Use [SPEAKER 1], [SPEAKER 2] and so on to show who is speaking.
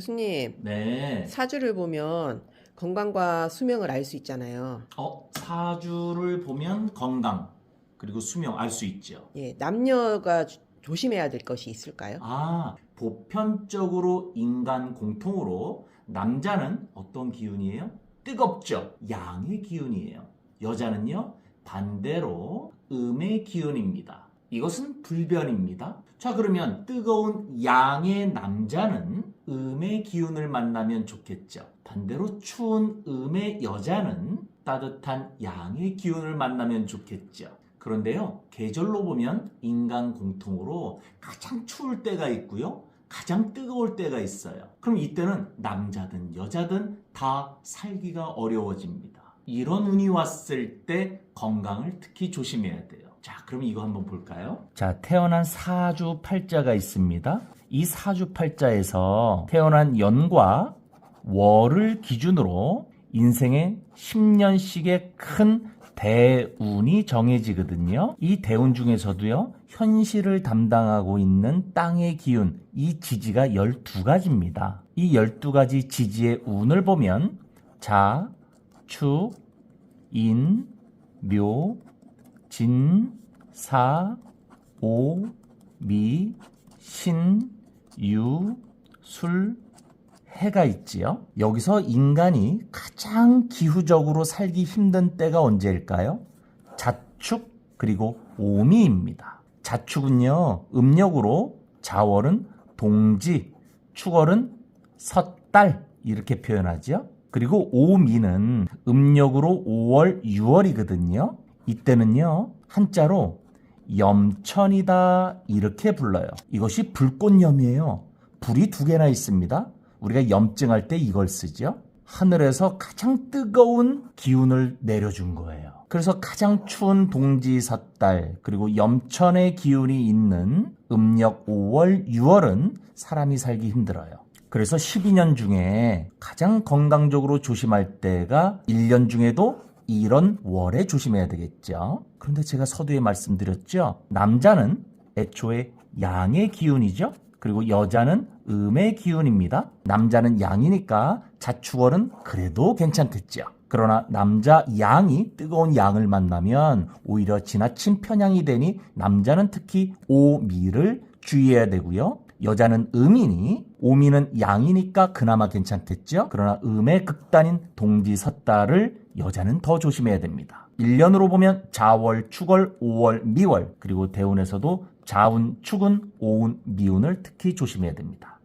[SPEAKER 1] 교수님,
[SPEAKER 2] 네.
[SPEAKER 1] 사주를 보면 건강과 수명을 알 수 있잖아요.
[SPEAKER 2] 어, 사주를 보면 건강 그리고 수명 알 수 있죠.
[SPEAKER 1] 예, 남녀가 주- 조심해야 될 것이 있을까요?
[SPEAKER 2] 아, 보편적으로 인간 공통으로 남자는 어떤 기운이에요? 뜨겁죠. 양의 기운이에요. 여자는요, 반대로 음의 기운입니다. 이것은 불변입니다. 자, 그러면 뜨거운 양의 남자는 음의 기운을 만나면 좋겠죠. 반대로 추운 음의 여자는 따뜻한 양의 기운을 만나면 좋겠죠. 그런데요, 계절로 보면 인간 공통으로 가장 추울 때가 있고요. 가장 뜨거울 때가 있어요. 그럼 이때는 남자든 여자든 다 살기가 어려워집니다. 이런 운이 왔을 때 건강을 특히 조심해야 돼요. 자, 그럼 이거 한번 볼까요? 자, 태어난 사주 팔자가 있습니다. 이 사주 팔자에서 태어난 연과 월을 기준으로 인생의 10년씩의 큰 대운이 정해지거든요. 이 대운 중에서도요, 현실을 담당하고 있는 땅의 기운, 이 지지가 12가지입니다. 이 12가지 지지의 운을 보면 자, 축, 인, 묘, 진, 사, 오, 미, 신, 유, 술, 해가 있지요. 여기서 인간이 가장 기후적으로 살기 힘든 때가 언제일까요? 자축 그리고 오미입니다. 자축은요 음력으로 자월은 동지, 축월은 섣달 이렇게 표현하죠. 그리고 오미는 음력으로 5월, 6월이거든요. 이때는요 한자로 염천이다 이렇게 불러요. 이것이 불꽃염이에요. 불이 두 개나 있습니다. 우리가 염증할 때 이걸 쓰죠. 하늘에서 가장 뜨거운 기운을 내려준 거예요. 그래서 가장 추운 동지 섣달 그리고 염천의 기운이 있는 음력 5월, 6월은 사람이 살기 힘들어요. 그래서 12년 중에 가장 건강적으로 조심할 때가 1년 중에도 이런 월에 조심해야 되겠죠. 그런데 제가 서두에 말씀드렸죠. 남자는 애초에 양의 기운이죠. 그리고 여자는 음의 기운입니다. 남자는 양이니까 자축월은 그래도 괜찮겠죠. 그러나 남자 양이 뜨거운 양을 만나면 오히려 지나친 편향이 되니 남자는 특히 오미를 주의해야 되고요. 여자는 음이니 오미는 양이니까 그나마 괜찮겠죠. 그러나 음의 극단인 동지섰다를 여자는 더 조심해야 됩니다. 1년으로 보면 자월, 축월, 5월, 미월 그리고 대운에서도 자운, 축운, 오운, 미운을 특히 조심해야 됩니다.